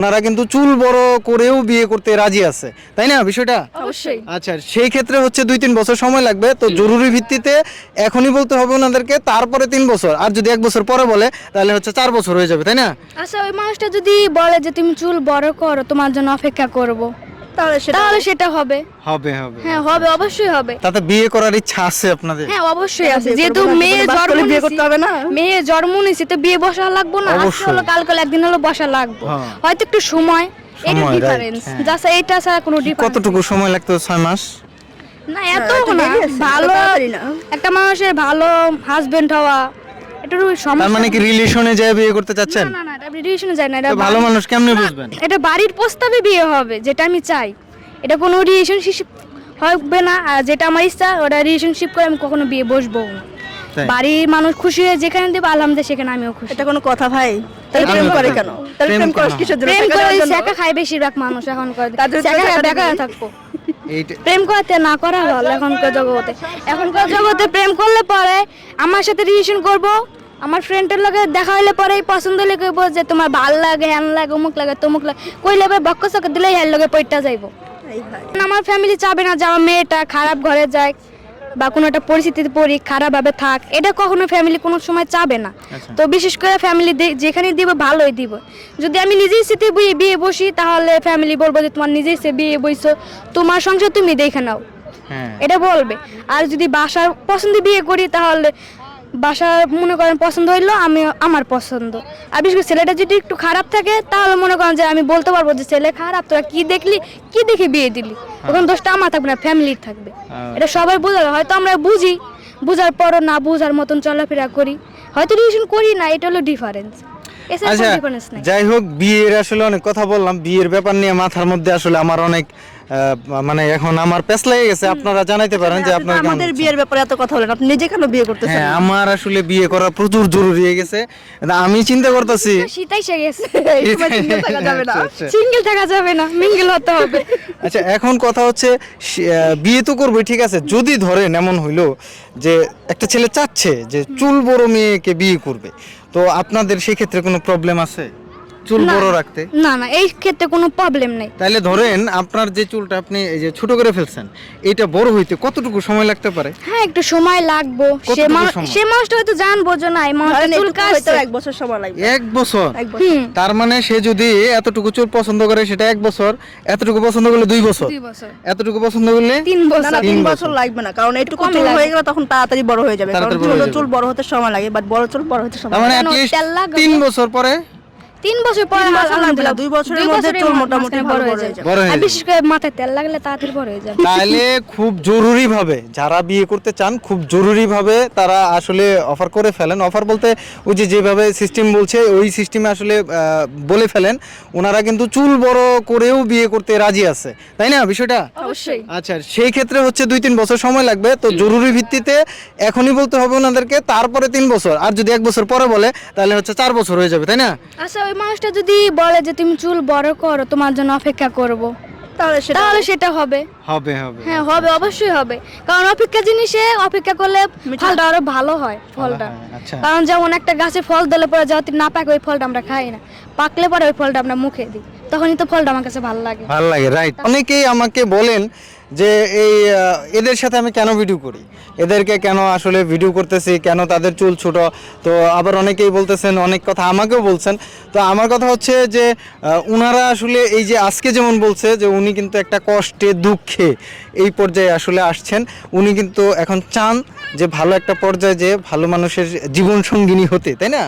ওনারা কিন্তু চুল বড় করেও বিয়ে করতে রাজি আছে। তাই না বিষয়টা? অবশ্যই। আচ্ছা সেই ক্ষেত্রে হচ্ছে দুই তিন বছর সময় লাগবে তো জরুরি ভিত্তিতে এখনই বলতে হবে ওনাদেরকে তারপরে তিন বছর। আর যদি এক বছর পরে বলে তাহলে হচ্ছে চার বছর হয়ে যাবে তাই না? আচ্ছা ওই মানুষটা যদি বলে যে তুমি চুল বড় করো তোমার জন্য অপেক্ষা করব। তাহলে সেটা তাহলে সেটা হবে। হবে হবে। হ্যাঁ হবে অবশ্যই হবে। তাতে বিয়ে করার ইচ্ছা আছে আপনাদের? হ্যাঁ অবশ্যই আছে। যেহেতু মেয়ে জন্ম বিয়ে করতে হবে না? মেয়ে জন্ম নিয়েছে তো বিয়ে বসা লাগবো না? আজকে হলো কালকে একদিন হলো বসা লাগবো। হ্যাঁ। হয়তো একটু সময় এটা ডিফারেন্স। জাস্ট এইটা ছাড়া কোনো ডিফারেন্স কতটুকু সময় লাগতো? ছয় মাস? না এত না। ভালো একটা মানুষের ভালো হাজবেন্ড হওয়া একটু তার সমস্যা মানে কি রিলেশনে যায় বিয়ে করতে চাচ্ছেন? না না এটা রিলেশনে যায় না এটা ভালো মানুষ কেমনে বুঝবেন? এটা বাড়ির প্রস্তাবে বিয়ে হবে যেটা আমি চাই। এটা কোনো রিলেশনশিপ হবে না আর যেটা আমার ইচ্ছা ওটা রিলেশনশিপ করে আমি কখনো বিয়ে বসবো না। বাড়ির মানুষ খুশি হয়ে যেখানে দেবো আলহামদুলিল্লাহ সেখানে আমিও খুশি। এটা কোনো কথা ভাই? তাহলে প্রেম করে কেন? তাহলে প্রেম প্রেম করিস কেন? কিসের জন্য? প্রেম করে খায় বেশিরভাগ মানুষ এখন করে। দেখা থাকব। প্রেম করতে না করা হল এখনকার জগতে। এখনকার জগতে প্রেম করলে পরে আমার সাথে রিলেশন করব আমার ফ্রেন্ডের লগে দেখা হইলে পরে পছন্দ হলে কইব যে তোমার ভালো লাগে হ্যান লাগে অমুক লাগে তমুক লাগে। কইলে এবার বক্ক চক্ক দিলে হ্যার লগে পইটা যাইব। এই আমার ফ্যামিলি চাবে না যে আমার মেয়েটা খারাপ ঘরে যায় বা কোনো একটা পরিস্থিতিতে পড়ি খারাপভাবে থাক। এটা কখনো ফ্যামিলি কোনো সময় চাবে না। আচ্ছা। তো বিশেষ করে ফ্যামিলি যেখানে দিব ভালোই দিব। যদি আমি নিজেই সাথে বিয়ে বিয়ে বসি তাহলে ফ্যামিলি বলব যে তোমার নিজেই সে বিয়ে বইছো তোমার সংসার তুমি দেখে নাও। হ্যাঁ। এটা বলবে। আর যদি বাসার পছন্দ বিয়ে করি তাহলে বাসার মনে করেন পছন্দ হইল আমি আমার পছন্দ। আর বিশেষ করে ছেলেটা যদি একটু খারাপ থাকে তাহলে মনে করেন যে আমি বলতে পারব যে ছেলে খারাপ তোরা কি দেখলি? কি দেখে বিয়ে দিলি? তখন দোষটা আমার থাকবে না ফ্যামিলির থাকবে। এটা সবাই বোঝাবে হয়তো আমরা বুঝি বুঝার পরও না বুঝার মতন চলাফেরা করি। হয়তো রিলেশন করি না এটা হলো ডিফারেন্স আচ্ছা যাই হোক বিয়ের আসলে অনেক কথা বললাম বিয়ের ব্যাপার নিয়ে মাথার মধ্যে আসলে আমার অনেক মানে এখন আমার পেছ লেগে গেছে আপনারা জানাইতে পারেন যে তো আপনার আমাদের বিয়ের ব্যাপারে এত কথা বলেন আপনি নিজে কেন বিয়ে করতেছেন? হ্যাঁ আমার আসলে বিয়ে করা প্রচুর জরুরি হয়ে গেছে। আমি চিন্তা করতেছি। শীতাই সে গেছে এই সময় single থাকা যাবে না। আচ্ছা, আচ্ছা। সিঙ্গেল থাকা যাবে না মিঙ্গেল হতে হবে। আচ্ছা এখন কথা হচ্ছে বিয়ে তো করবে ঠিক আছে যদি ধরেন এমন হইল যে একটা ছেলে চাচ্ছে যে চুল বড় মেয়েকে বিয়ে করবে তো আপনাদের সেই ক্ষেত্রে কোনো প্রবলেম আছে? চুল বড় রাখতে? না না এই ক্ষেত্রে কোনো প্রবলেম নেই। তাহলে ধরেন আপনার যে চুলটা আপনি এই যে ছোট করে ফেলছেন এটা বড় হইতে কতটুকু সময় লাগতে পারে? হ্যাঁ একটু সময় লাগবো। সে কতটুকু মানুষ সময়? সে মানুষটা হয়তো জানব যে না এই ধরেন চুল কাটছে। এক বছর সময় লাগবে। এক বছর? এক বছর। হুম। তার মানে সে যদি এতটুকু চুল পছন্দ করে সেটা এক বছর এতটুকু পছন্দ করলে দুই বছর? দুই বছর। এতটুকু পছন্দ করলে তিন না বছর। না তিন তিন বছর। বছর। লাগবে না কারণ একটু কমই চুল লাগবে। হয়ে গেলে তখন তাড়াতাড়ি বড় হয়ে যাবে। কারণ তাড়াতাড়ি বড় ছোট হয়ে যাবে। চুল বড় হতে সময় লাগে বাট বড় চুল বড় হতে সময় তার মানে লাগে। না। at least তেল লাগাবো? তিন বছর পরে তিন বছর পরে আলহামদুলিল্লাহ, দুই বছরের মধ্যে চুল মোটামুটি বড় হয়ে যাবে। বড় আর বিশেষ করে মাথায় তেল লাগলে তাড়াতাড়ি বড় হয়ে যাবে। তাহলে খুব জরুরি ভাবে যারা বিয়ে করতে চান খুব জরুরি ভাবে তারা আসলে অফার করে ফেলেন। অফার বলতে ওই যে যেভাবে সিস্টেম বলছে ওই সিস্টেমে আসলে বলে ফেলেন। ওনারা কিন্তু চুল বড় করেও বিয়ে করতে রাজি আছে। তাই না বিষয়টা? অবশ্যই। আচ্ছা সেই ক্ষেত্রে হচ্ছে দুই তিন বছর সময় লাগবে। তো জরুরি ভিত্তিতে এখনই বলতে হবে ওনাদেরকে তারপরে তিন বছর। আর যদি এক বছর পরে বলে তাহলে হচ্ছে চার বছর হয়ে যাবে তাই না? আচ্ছা ওই মানুষটা যদি বলে যে তুমি চুল বড় করো তোমার জন্য অপেক্ষা করব। তাহলে সেটা তাহলে সেটা হবে। হবে হবে। হ্যাঁ হবে অবশ্যই হবে। কারণ অপেক্ষা জিনিসে অপেক্ষা করলে ফলটা আরও ভালো হয় ফলটা। আচ্ছা। কারণ যেমন একটা গাছে ফল দিলে পরে যাতে না পাকে ওই ফলটা আমরা খাই না। পাকলে পরে ওই ফলটা আমরা মুখে দিই। তখনই তো ফলটা আমার কাছে ভালো লাগে। ভালো লাগে রাইট অনেকেই আমাকে বলেন যে এই এদের সাথে আমি কেন ভিডিও করি? এদেরকে কেন আসলে ভিডিও করতেছি? কেন তাদের চুল ছোট? তো আবার অনেকেই বলতেছেন, অনেক কথা আমাকেও বলছেন। তো আমার কথা হচ্ছে যে উনারা আসলে এই যে আজকে যেমন বলছে যে, উনি কিন্তু একটা কষ্টে, দুঃখে এই পর্যায়ে আসলে আসছেন। উনি কিন্তু এখন চান যে, ভালো একটা পর্যায়ে যে, ভালো মানুষের জীবন সঙ্গিনী হতে, তাই না?